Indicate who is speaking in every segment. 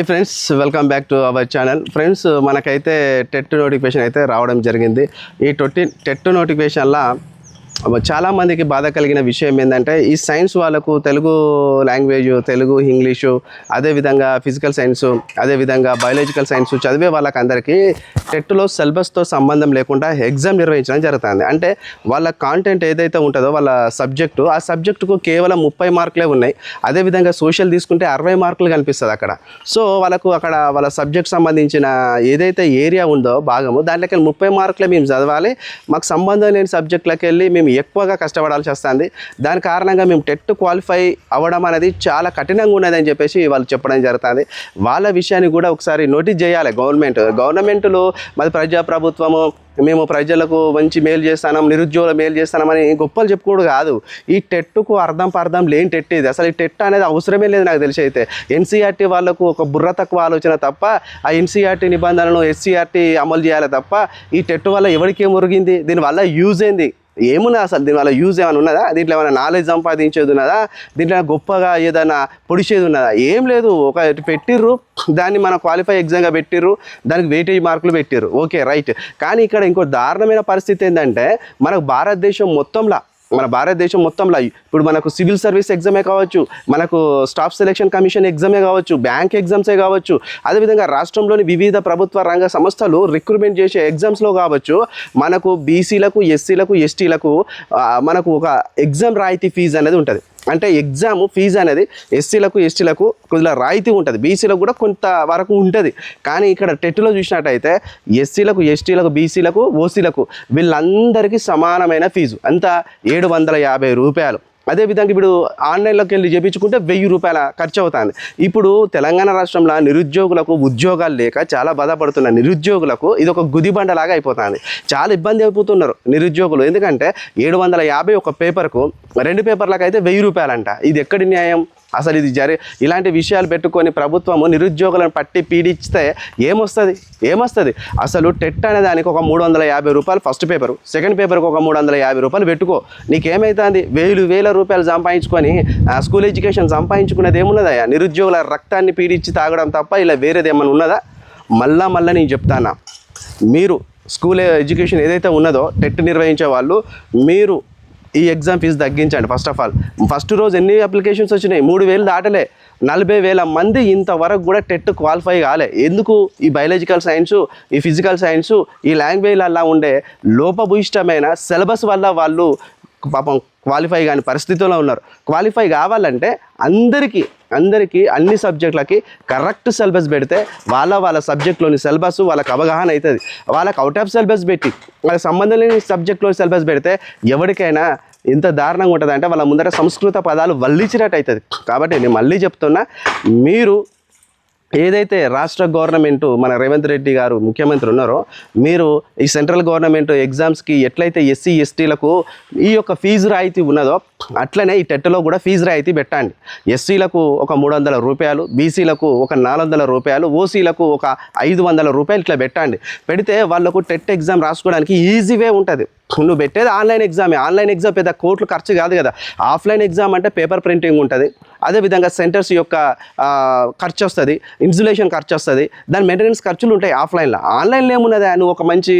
Speaker 1: Hi friends welcome back to our channel friends మనకైతే TET notification అయితే రావడం జరిగింది. ఈ టొట్టి టెట్ నోటిఫికేషన్లో చాలామందికి బాధ కలిగిన విషయం ఏంటంటే ఈ సైన్స్ వాళ్ళకు తెలుగు లాంగ్వేజ్ తెలుగు ఇంగ్లీషు అదేవిధంగా ఫిజికల్ సైన్స్ అదేవిధంగా బయాలజికల్ సైన్స్ చదివే వాళ్ళకి అందరికీ టెట్లో సిలబస్తో సంబంధం లేకుండా ఎగ్జామ్ నిర్వహించడం జరుగుతుంది. అంటే వాళ్ళ కాంటెంట్ ఏదైతే ఉంటుందో వాళ్ళ సబ్జెక్టు ఆ సబ్జెక్టుకు కేవలం ముప్పై మార్కులే ఉన్నాయి. అదేవిధంగా సోషల్ తీసుకుంటే అరవై మార్కులు కనిపిస్తుంది అక్కడ. సో వాళ్ళకు అక్కడ వాళ్ళ సబ్జెక్ట్ సంబంధించిన ఏదైతే ఏరియా ఉందో భాగము దాంట్లోకి ముప్పై మార్కులే మేము చదవాలి. మాకు సంబంధం లేని సబ్జెక్టులకు వెళ్ళి మేము ఎక్కువగా కష్టపడాల్సి వస్తుంది. దాని కారణంగా మేము టెట్ క్వాలిఫై అవ్వడం అనేది చాలా కఠినంగా ఉన్నదని చెప్పేసి వాళ్ళు చెప్పడం జరుగుతుంది. వాళ్ళ విషయాన్ని కూడా ఒకసారి నోటీస్ చేయాలి గవర్నమెంట్. గవర్నమెంట్లో మరి ప్రజాప్రభుత్వము మేము ప్రజలకు మంచి మేలు చేస్తాం నిరుద్యోగుల మేలు చేస్తామని గొప్పలు చెప్పుకోడు కాదు. ఈ టెట్టుకు అర్థం పర్థం లేని టెట్ ఇది. అసలు ఈ టెట్ అనేది అవసరమే లేదు నాకు తెలిసి అయితే. ఎన్సీఆర్టీ వాళ్ళకు ఒక బుర్ర తక్కువ ఆలోచన తప్ప ఆ ఎన్సీఆర్టీ నిబంధనలను ఎస్సీఆర్టీ అమలు చేయాలి తప్ప ఈ టెట్ వల్ల ఎవరికి ఏం మురిగింది దీనివల్ల యూజ్ ఏంది? ఏమున్నది అసలు దీనివల్ల యూజ్ ఏమైనా ఉన్నదా? దీంట్లో ఏమైనా నాలెడ్జ్ సంపాదించేది ఉన్నదా? దీంట్లో గొప్పగా ఏదైనా పొడిచేది ఉన్నదా? ఏం లేదు. ఒక పెట్టిర్రు దాన్ని మన క్వాలిఫై ఎగ్జామ్గా పెట్టిర్రు దానికి వెయిటేజ్ మార్కులు పెట్టిర్రు. ఓకే రైట్ కానీ ఇక్కడ ఇంకో దారుణమైన పరిస్థితి ఏంటంటే మనకు భారతదేశం మొత్తంలో మన భారతదేశం మొత్తంలో ఇప్పుడు మనకు సివిల్ సర్వీస్ ఎగ్జామే కావచ్చు మనకు స్టాఫ్ సెలెక్షన్ కమిషన్ ఎగ్జామే కావచ్చు బ్యాంక్ ఎగ్జామ్సే కావచ్చు అదేవిధంగా రాష్ట్రంలోని వివిధ ప్రభుత్వ రంగ సంస్థలు రిక్రూట్మెంట్ చేసే ఎగ్జామ్స్లో కావచ్చు మనకు బీసీలకు ఎస్సీలకు ఎస్టీలకు మనకు ఒక ఎగ్జామ్ రాయితీ ఫీజు అనేది ఉంటుంది. అంటే ఎగ్జామ్ ఫీజు అనేది ఎస్సీలకు ఎస్టీలకు కొద్దిగా రాయితీ ఉంటుంది. బీసీలకు కూడా కొంత వరకు ఉంటుంది. కానీ ఇక్కడ టెట్లో చూసినట్టయితే ఎస్సీలకు ఎస్టీలకు బీసీలకు ఓసీలకు వీళ్ళందరికీ సమానమైన ఫీజు అంత ఏడు వందల యాభై రూపాయలు. అదేవిధంగా ఇప్పుడు ఆన్లైన్లోకి వెళ్ళి చేయించుకుంటే వెయ్యి రూపాయల ఖర్చు అవుతుంది ఇప్పుడు తెలంగాణ రాష్ట్రంలో నిరుద్యోగులకు ఉద్యోగాలు లేక చాలా బాధపడుతున్న నిరుద్యోగులకు ఇది ఒక గుదిబండలాగా అయిపోతుంది. చాలా ఇబ్బంది అయిపోతున్నారు నిరుద్యోగులు. ఎందుకంటే ఏడు వందల యాభై ఒక పేపర్కు రెండు పేపర్లకు అయితే వెయ్యి రూపాయలంట. ఇది ఎక్కడి న్యాయం? అసలు ఇది జరి ఇలాంటి విషయాలు పెట్టుకొని ప్రభుత్వము నిరుద్యోగులను పట్టి పీడిస్తే ఏమొస్తుంది? ఏమొస్తుంది? అసలు టెట్ అనే దానికి ఒక మూడు వందల యాభై రూపాయలు ఫస్ట్ పేపరు సెకండ్ పేపర్కి ఒక మూడు వందల యాభై రూపాయలు పెట్టుకో. నీకేమవుతుంది వేలు వేల రూపాయలు సంపాదించుకొని స్కూల్ ఎడ్యుకేషన్ సంపాదించుకునేది ఏమున్నదయ్యా? నిరుద్యోగుల రక్తాన్ని పీడించి తాగడం తప్ప ఇలా వేరేది ఏమైనా ఉన్నదా? మళ్ళా మళ్ళీ నేను చెప్తానా. మీరు స్కూల్ ఎడ్యుకేషన్ ఏదైతే ఉన్నదో టెట్ నిర్వహించే వాళ్ళు మీరు ఈ ఎగ్జామ్ ఫీజు తగ్గించండి. ఫస్ట్ ఆఫ్ ఆల్ ఫస్ట్ రోజు ఎన్ని అప్లికేషన్స్ వచ్చినాయి? మూడు వేలు దాటలే. నలభై వేల మంది ఇంతవరకు కూడా టెట్ క్వాలిఫై కాలే. ఎందుకు? ఈ బయాలజికల్ సైన్సు ఈ ఫిజికల్ సైన్సు ఈ లాంగ్వేజ్లల్లా ఉండే లోపభూయిష్టమైన సిలబస్ వల్ల వాళ్ళు పాపం క్వాలిఫై కాని పరిస్థితుల్లో ఉన్నారు. క్వాలిఫై కావాలంటే అందరికీ అందరికీ అన్ని సబ్జెక్టులకి కరెక్ట్ సిలబస్ పెడితే వాళ్ళ వాళ్ళ సబ్జెక్ట్లోని సిలబస్ వాళ్ళకి అవగాహన అవుతుంది. వాళ్ళకి అవుట్ ఆఫ్ సిలబస్ పెట్టి వాళ్ళకి సంబంధం లేని సబ్జెక్ట్లోని సిలబస్ పెడితే ఎవరికైనా ఎంత దారుణంగా ఉంటుంది అంటే వాళ్ళ ముందర సంస్కృత పదాలు వల్లించినట్టు అవుతుంది కాబట్టి నేను మళ్ళీ చెప్తున్నా మీరు ఏదైతే రాష్ట్ర గవర్నమెంట్ మన రేవంత్ రెడ్డి గారు ముఖ్యమంత్రి ఉన్నారో మీరు ఈ సెంట్రల్ గవర్నమెంట్ ఎగ్జామ్స్కి ఎట్లయితే ఎస్సీ ఎస్టీలకు ఈ యొక్క ఫీజు రాయితీ ఉన్నదో అట్లనే ఈ టెట్లో కూడా ఫీజు రాయితీ పెట్టండి. ఎస్సీలకు ఒక మూడు వందల రూపాయలు బీసీలకు ఒక నాలుగు వందల రూపాయలు ఓసీలకు ఒక ఐదు వందల రూపాయలు ఇట్లా పెట్టండి. పెడితే వాళ్ళకు టెట్ ఎగ్జామ్ రాసుకోవడానికి ఈజీవే ఉంటుంది. నువ్వు పెట్టేది ఆన్లైన్ ఎగ్జామే. ఆన్లైన్ ఎగ్జామ్ పెద్ద కోట్లు ఖర్చు కాదు కదా. ఆఫ్లైన్ ఎగ్జామ్ అంటే పేపర్ ప్రింటింగ్ ఉంటుంది. అదేవిధంగా సెంటర్స్ యొక్క ఖర్చు వస్తుంది ఇన్సులేషన్ ఖర్చు వస్తుంది దాని మెయింటెనెన్స్ ఖర్చులు ఉంటాయి ఆఫ్లైన్లో. ఆన్లైన్లో ఏమున్నది? నువ్వు ఒక మంచి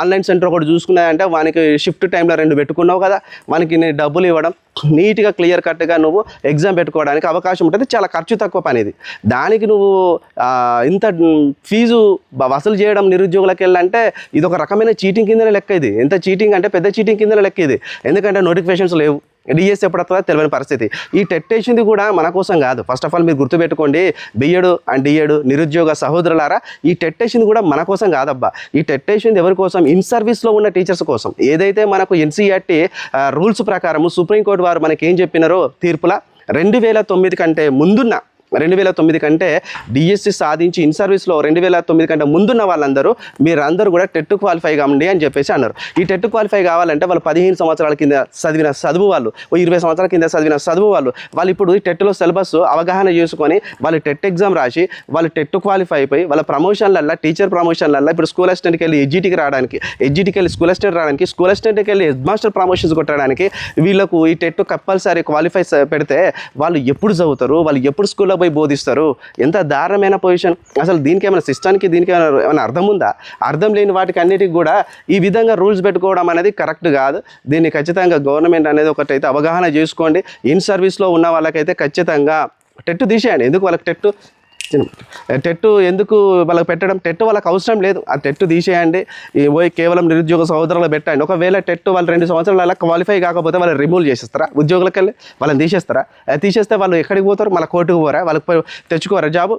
Speaker 1: ఆన్లైన్ సెంటర్ ఒకటి చూసుకున్నాయంటే వానికి షిఫ్ట్ టైంలో రెండు పెట్టుకున్నావు కదా. వానికి డబ్బులు ఇవ్వడం. నీట్గా క్లియర్ కట్గా నువ్వు ఎగ్జామ్ పెట్టుకోవడానికి అవకాశం ఉంటుంది. చాలా ఖర్చు తక్కువ పని ఇది. దానికి నువ్వు ఇంత ఫీజు వసూలు చేయడం నిరుద్యోగులకు వెళ్ళంటే ఇది ఒక రకమైన చీటింగ్ కిందనే లెక్క ఇది. ఎంత చీటింగ్ అంటే పెద్ద చీటింగ్ కిందనే లెక్క ఇది. ఎందుకంటే నోటిఫికేషన్స్ లేవు. డిఎస్ ఎప్పుడు వస్తుందో తెలియని పరిస్థితి. ఈ టెట్ వేసింది కూడా మన కోసం కాదు. ఫస్ట్ ఆఫ్ ఆల్ మీరు గుర్తుపెట్టుకోండి బిఎడ్ అండ్ డిఎడ్ నిరుద్యోగ సహోదరులారా ఈ టెట్ వేసింది కూడా మన కోసం కాదబ్బా. ఈ టెట్ వేసింది ఎవరి కోసం? ఇన్ సర్వీస్లో ఉన్న టీచర్స్ కోసం. ఏదైతే మనకు ఎన్సీఆర్టీ రూల్స్ ప్రకారం సుప్రీంకోర్టు వారు మనకి ఏం చెప్పినారో తీర్పుల రెండు వేల తొమ్మిది కంటే ముందున్న రెండు వేల తొమ్మిది కంటే డిఎస్సి సాధించి ఇన్ సర్వీస్లో రెండు వేల తొమ్మిది కంటే ముందున్న వాళ్ళందరూ మీరందరూ కూడా టెట్ క్వాలిఫై కావండి అని చెప్పేసి అన్నారు. ఈ టెట్ క్వాలిఫై కావాలంటే వాళ్ళు పదిహేను సంవత్సరాల కింద చదివిన చదువు వాళ్ళు ఇరవై సంవత్సరాల కింద చదివిన చదువు వాళ్ళు వాళ్ళు ఇప్పుడు ఈ టెట్లో సిలబస్ అవగాహన చేసుకొని వాళ్ళు టెట్ ఎగ్జామ్ రాసి వాళ్ళు టెట్ క్వాలిఫై అయిపోయి వాళ్ళ ప్రమోషన్లల్లో టీచర్ ప్రమోషన్లల్లో ఇప్పుడు స్కూల్ అసిస్టెంట్కి వెళ్ళి ఎడ్జిటీకి రావడానికి ఎడ్జిటీకి వెళ్ళి స్కూల్ అసిస్టెంట్ రావడానికి స్కూల్ అసిస్టెంట్కి వెళ్ళి హెడ్ మాస్టర్ ప్రమోషన్స్ కొట్టడానికి వీళ్ళకు ఈ టెట్ కంపల్సరీ క్వాలిఫై పెడితే వాళ్ళు ఎప్పుడు చదువుతారు? వాళ్ళు ఎప్పుడు స్కూల్లో పోయి బోధిస్తారు? ఎంత దారుణమైన పొజిషన్ అసలు దీనికి ఏమైనా సిస్టానికి దీనికి ఏమైనా ఏమైనా అర్థం ఉందా? అర్థం లేని వాటికి అన్నిటికి కూడా ఈ విధంగా రూల్స్ పెట్టుకోవడం అనేది కరెక్ట్ కాదు. దీన్ని ఖచ్చితంగా గవర్నమెంట్ అనేది ఒకటైతే అవగాహన చేసుకోండి. ఇన్ సర్వీస్లో ఉన్న వాళ్ళకైతే ఖచ్చితంగా టెట్టు తీసేయండి. ఎందుకు వాళ్ళకి టెట్టు? టెట్టు ఎందుకు వాళ్ళకి పెట్టడం? టెట్టు వాళ్ళకి అవసరం లేదు. ఆ టెట్టు తీసేయండి. పోయి కేవలం నిరుద్యోగ సహోదరులు పెట్టండి. ఒకవేళ టెట్టు వాళ్ళు రెండు సంవత్సరాలు అలా క్వాలిఫై కాకపోతే వాళ్ళు రిమూవ్ చేసేస్తారా? ఉద్యోగులకి వెళ్ళి వాళ్ళని తీసేస్తారా? అది తీసేస్తే వాళ్ళు ఎక్కడికి పోతారు? మళ్ళీ కోర్టుకు పోరా? వాళ్ళకి తెచ్చుకోరా జాబు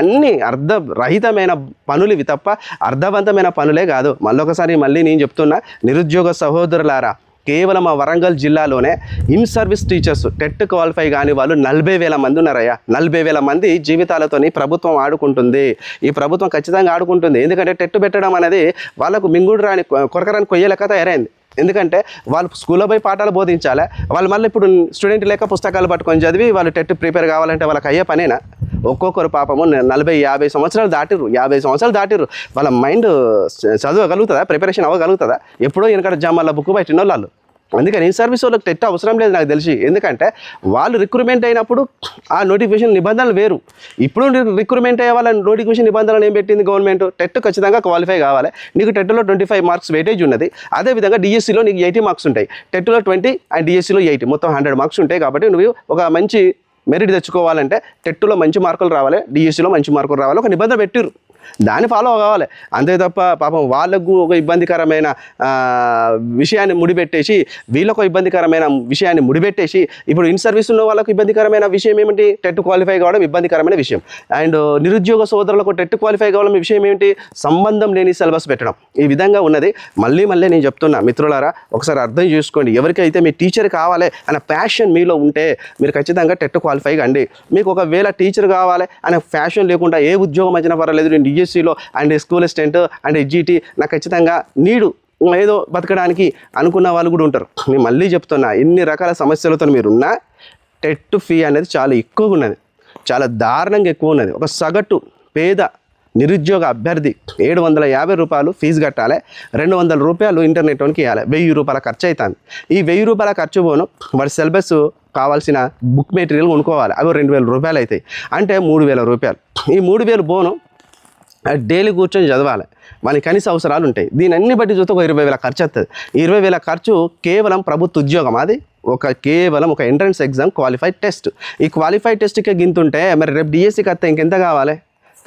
Speaker 1: అన్నీ అర్థరహితమైన పనులు ఇవి తప్ప అర్థవంతమైన పనులే కాదు. మళ్ళొకసారి మళ్ళీ నేను చెప్తున్నా నిరుద్యోగ సహోదరులారా కేవలం ఆ వరంగల్ జిల్లాలోనే in service teachers TET qualify కాని వాళ్ళు నలభై వేల మంది ఉన్నారయ్యా. నలభై వేల మంది జీవితాలతోని ప్రభుత్వం ఆడుకుంటుంది. ఈ ప్రభుత్వం ఖచ్చితంగా ఆడుకుంటుంది. ఎందుకంటే టెట్ పెట్టడం అనేది వాళ్ళకు మింగుడు రాని కొరకరాని కొయ్యలేక తయారైంది. ఎందుకంటే వాళ్ళు స్కూల్లో పోయి పాఠాలు బోధించాలి? వాళ్ళు మళ్ళీ ఇప్పుడు స్టూడెంట్ లేక పుస్తకాలు పట్టుకొని చదివి వాళ్ళు టెట్ ప్రిపేర్ కావాలంటే వాళ్ళకి అయ్యే పనేనా? ఒక్కొక్కరు పాపము నలభై యాభై సంవత్సరాలు దాటిరు యాభై సంవత్సరాలు దాటిరు వాళ్ళ మైండ్ చదవగలుగుతుందా? ప్రిపరేషన్ అవ్వగలుగుతుందా? ఎప్పుడో వెనకట జామాల బుక్ బయట వాళ్ళు అందుకని ఈ సర్వీస్ వాళ్ళకి టెట్ అవసరం లేదు నాకు తెలిసి. ఎందుకంటే వాళ్ళు రిక్రూట్మెంట్ అయినప్పుడు ఆ నోటిఫికేషన్ నిబంధనలు వేరు. ఇప్పుడు రిక్రూట్మెంట్ అయ్యే వాళ్ళ నోటిఫికేషన్ నిబంధనలు ఏం పెట్టింది గవర్నమెంట్ టెట్ ఖచ్చితంగా క్వాలిఫై కావాలి. నీకు టెట్లో ట్వంటీ ఫైవ్ మార్క్స్ వెయిటేజ్ ఉన్నది అదేవిధంగా డిఎస్సిలో నీకు ఎయిటీ మార్క్స్ ఉంటాయి. టెట్లో ట్వంటీ అండ్ డిఎస్సిలో ఎయిటీ మొత్తం హండ్రెడ్ మార్క్స్ ఉంటాయి కాబట్టి నువ్వు ఒక మంచి మెరిట్ తెచ్చుకోవాలంటే టెట్టులో మంచి మార్కులు రావాలి డిఎస్సిలో మంచి మార్కులు రావాలి ఒక నిబంధన పెట్టిరు దాన్ని ఫాలో కావాలి. అంతే తప్ప పాపం వాళ్ళకు ఒక ఇబ్బందికరమైన విషయాన్ని ముడిపెట్టేసి వీళ్ళకు ఇబ్బందికరమైన విషయాన్ని ముడిపెట్టేసి ఇప్పుడు ఇన్ సర్వీస్ ఉన్న వాళ్ళకు ఇబ్బందికరమైన విషయం ఏమిటి? టెట్ క్వాలిఫై కావడం ఇబ్బందికరమైన విషయం. అండ్ నిరుద్యోగ సోదరులకు టెట్ క్వాలిఫై కావడం విషయం ఏమిటి? సంబంధం లేని సిలబస్ పెట్టడం. ఈ విధంగా ఉన్నది. మళ్ళీ మళ్ళీ నేను చెప్తున్నా మిత్రులారా ఒకసారి అర్థం చేసుకోండి. ఎవరికైతే మీ టీచర్ కావాలి అనే ప్యాషన్ మీలో ఉంటే మీరు ఖచ్చితంగా టెట్ క్వాలిఫై కండి. మీకు ఒకవేళ టీచర్ కావాలి అనే ఫ్యాషన్ లేకుండా ఏ ఉద్యోగం వచ్చినా పర్వాలేదు నేను బీఎస్సీలో and school assistant and GT నాకు ఖచ్చితంగా నీడు ఏదో బతకడానికి అనుకున్న వాళ్ళు కూడా ఉంటారు. నేను మళ్ళీ చెప్తున్నా ఎన్ని రకాల సమస్యలతో మీరున్నా టెట్ ఫీ అనేది చాలా ఎక్కువగా ఉన్నది. చాలా దారుణంగా ఎక్కువ ఉన్నది. ఒక సగటు పేద నిరుద్యోగ అభ్యర్థి ఏడు వందల యాభై రూపాయలు ఫీజు కట్టాలి రెండు వందల రూపాయలు ఇంటర్నెట్ వానికి ఇవ్వాలి వెయ్యి రూపాయల ఖర్చు అవుతుంది ఈ వెయ్యి రూపాయల ఖర్చు పోను వాడి సిలబస్ కావాల్సిన బుక్ మెటీరియల్ కొనుక్కోవాలి అవి రెండు వేల రూపాయలు అవుతాయి. అంటే మూడు వేల రూపాయలు. ఈ మూడు వేలు బోను డైలీ కూర్చొని చదవాలి. మనకి కనీస అవసరాలు ఉంటాయి. దీని అన్ని బట్టి చూస్తే ఒక ఇరవై వేల ఖర్చు వస్తుంది ఇరవై వేల ఖర్చు కేవలం ప్రభుత్వ ఉద్యోగం. అది ఒక కేవలం ఒక ఎంట్రన్స్ ఎగ్జామ్ క్వాలిఫైడ్ టెస్ట్. ఈ క్వాలిఫైడ్ టెస్ట్కే గింతుంటే మరి రేపు డిఎస్సికి వస్తే ఇంకెంత కావాలి?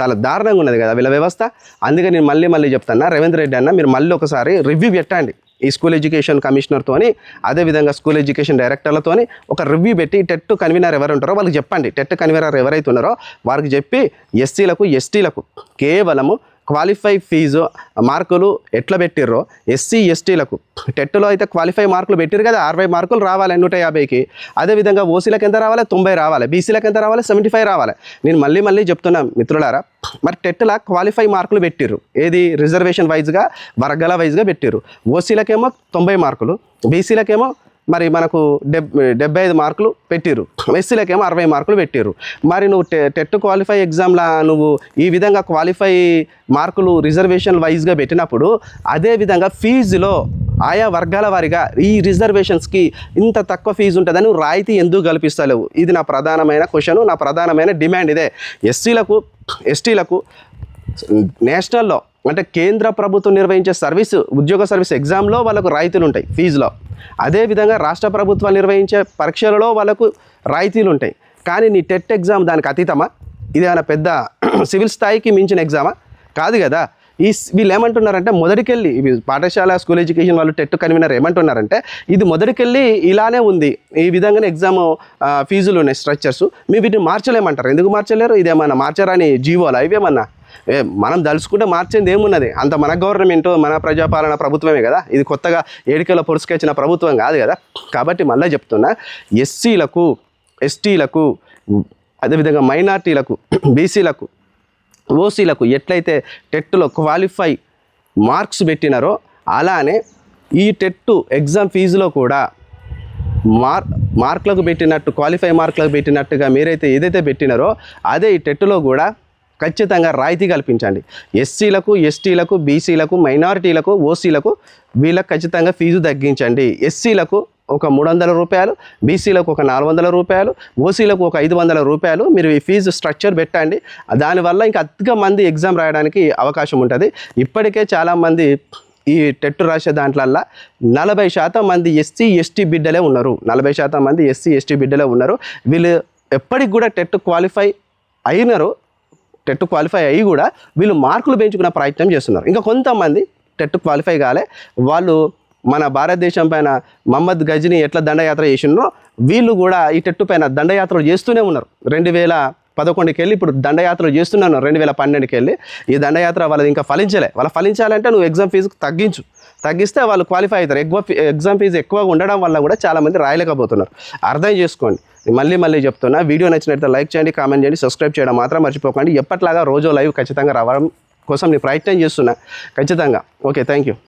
Speaker 1: చాలా దారుణంగా ఉన్నది కదా వీళ్ళ వ్యవస్థ. అందుకే నేను మళ్ళీ మళ్ళీ చెప్తాను రేవంత్ రెడ్డి అన్న మీరు మళ్ళీ ఒకసారి రివ్యూ పెట్టండి. ఈ స్కూల్ ఎడ్యుకేషన్ కమిషనర్తోని అదేవిధంగా స్కూల్ ఎడ్యుకేషన్ డైరెక్టర్లతోని ఒక రివ్యూ పెట్టి టెట్ కన్వీనర్ ఎవరు ఉంటారో వాళ్ళకి చెప్పండి. టెట్ కన్వీనర్ ఎవరైతే ఉన్నారో వారికి చెప్పి ఎస్సీలకు ఎస్టీలకు కేవలము క్వాలిఫై ఫీజు మార్కులు ఎట్లా పెట్టిర్రో ఎస్సీ ఎస్టీలకు. టెట్లో అయితే క్వాలిఫై మార్కులు పెట్టిరు కదా అరవై మార్కులు రావాలి నూట యాభైకి. అదేవిధంగా ఓసీలకు ఎంత రావాలి? తొంభై రావాలి. బీసీలకు ఎంత రావాలి? సెవెంటీ ఫైవ్ రావాలి. నేను మళ్ళీ మళ్ళీ చెప్తున్నా మిత్రులారా మరి టెట్లా క్వాలిఫై మార్కులు పెట్టిర్రు. ఏది? రిజర్వేషన్ వైజ్గా వర్గాల వైజ్గా పెట్టిర్రు. ఓసీలకేమో తొంభై మార్కులు బీసీలకేమో మరి మనకు డెబ్ డెబ్బై ఐదు మార్కులు పెట్టిర్రు. ఎస్సీలకేమో అరవై మార్కులు పెట్టిర్రు. మరి నువ్వు టె టెట్ క్వాలిఫై ఎగ్జామ్లా నువ్వు ఈ విధంగా క్వాలిఫై మార్కులు రిజర్వేషన్ వైజ్గా పెట్టినప్పుడు అదే విధంగా ఫీజులో ఆయా వర్గాల వారిగా ఈ రిజర్వేషన్స్కి ఇంత తక్కువ ఫీజు ఉంటుందని రాయితీ ఎందుకు కల్పిస్తలేవు? ఇది నా ప్రధానమైన క్వశ్చన్ నా ప్రధానమైన డిమాండ్ ఇదే. ఎస్సీలకు ఎస్టీలకు నేషనల్లో అంటే కేంద్ర ప్రభుత్వం నిర్వహించే సర్వీస్ ఉద్యోగ సర్వీస్ ఎగ్జామ్లో వాళ్ళకు రాయితీలు ఉంటాయి ఫీజులో. అదేవిధంగా రాష్ట్ర ప్రభుత్వాలు నిర్వహించే పరీక్షలలో వాళ్ళకు రాయితీలు ఉంటాయి. కానీ నీ టెట్ ఎగ్జామ్ దానికి అతీతమా? ఇది ఏమైనా పెద్ద సివిల్ స్థాయికి మించిన ఎగ్జామా? కాదు కదా. ఈ స్- వీళ్ళు ఏమంటున్నారంటే మొదటికెళ్ళి ఇవి పాఠశాల స్కూల్ ఎడ్యుకేషన్ వాళ్ళు టెట్ కన్వీనర్ ఏమంటున్నారంటే ఇది మొదటికెళ్ళి ఇలానే ఉంది. ఈ విధంగానే ఎగ్జామ్ ఫీజులు ఉన్నాయి స్ట్రక్చర్స్. మీ వీటిని మార్చలేమంటారు. ఎందుకు మార్చలేరు? ఇదేమన్నా మార్చరాని జీవోలా ఇవేమన్నా? మనం దలుచుకుంటే మార్చింది ఏమున్నది? అంత మన గవర్నమెంట్ మన ప్రజాపాలన ప్రభుత్వమే కదా? ఇది కొత్తగా ఏడికలో పొడుచుకొచ్చిన ప్రభుత్వం కాదు కదా? కాబట్టి మళ్ళీ చెప్తున్నా ఎస్సీలకు ఎస్టీలకు అదేవిధంగా మైనార్టీలకు బీసీలకు ఓసీలకు ఎట్లయితే టెట్లో క్వాలిఫై మార్క్స్ పెట్టినారో అలానే ఈ టెట్ ఎగ్జామ్ ఫీజులో కూడా మార్ మార్కులకు పెట్టినట్టు క్వాలిఫై మార్కులకు పెట్టినట్టుగా మీరైతే ఏదైతే పెట్టినారో అదే ఈ టెట్లో కూడా ఖచ్చితంగా రాయితీ కల్పించండి. ఎస్సీలకు ఎస్టీలకు బీసీలకు మైనారిటీలకు ఓసీలకు వీళ్ళకి ఖచ్చితంగా ఫీజు తగ్గించండి. ఎస్సీలకు ఒక మూడు వందల రూపాయలు బీసీలకు ఒక నాలుగు వందల రూపాయలు ఓసీలకు ఒక ఐదు వందల రూపాయలు మీరు ఈ ఫీజు స్ట్రక్చర్ పెట్టండి. దానివల్ల ఇంకా అధిక మంది ఎగ్జామ్ రాయడానికి అవకాశం ఉంటుంది. ఇప్పటికే చాలామంది ఈ టెట్ రాసే దాంట్లల్లో నలభై శాతం మంది ఎస్సీ ఎస్టీ బిడ్డలే ఉన్నారు. నలభై శాతం మంది ఎస్సీ ఎస్టీ బిడ్డలే ఉన్నారు. వీళ్ళు ఎప్పటికి కూడా టెట్ క్వాలిఫై అయినారు. టెట్ క్వాలిఫై అయ్యి కూడా వీళ్ళు మార్కులు పెంచుకునే ప్రయత్నం చేస్తున్నారు. ఇంకా కొంతమంది టెట్ క్వాలిఫై కాలే. వాళ్ళు మన భారతదేశం పైన మహమ్మద్ గజ్ని ఎట్లా దండయాత్ర చేసిండ్రో వీళ్ళు కూడా ఈ టెట్టు పైన దండయాత్రలు చేస్తూనే ఉన్నారు. రెండు వేల పదకొండుకి వెళ్ళి ఇప్పుడు దండయాత్రలు చేస్తున్నాను. రెండు వేల పన్నెండుకి వెళ్ళి ఈ దండయాత్ర వాళ్ళది ఇంకా ఫలించలే. వాళ్ళ ఫలించాలంటే నువ్వు ఎగ్జామ్ ఫీజు తగ్గించు. తగ్గిస్తే వాళ్ళు క్వాలిఫై అవుతారు. ఎక్కువ ఎగ్జామ్ ఫీజు ఎక్కువగా ఉండడం వల్ల కూడా చాలామంది రాయలేకపోతున్నారు. అర్థం చేసుకోండి. మళ్ళీ మళ్ళీ చెప్తున్నా వీడియో నచ్చినట్లయితే లైక్ చేయండి కామెంట్ చేయండి సబ్స్క్రైబ్ చేయడం మాత్రం మర్చిపోకండి. ఎప్పట్లాగా రోజు లైవ్ ఖచ్చితంగా రావడం కోసం నేను ప్రయత్నం చేస్తున్నా. ఖచ్చితంగా. Okay thank you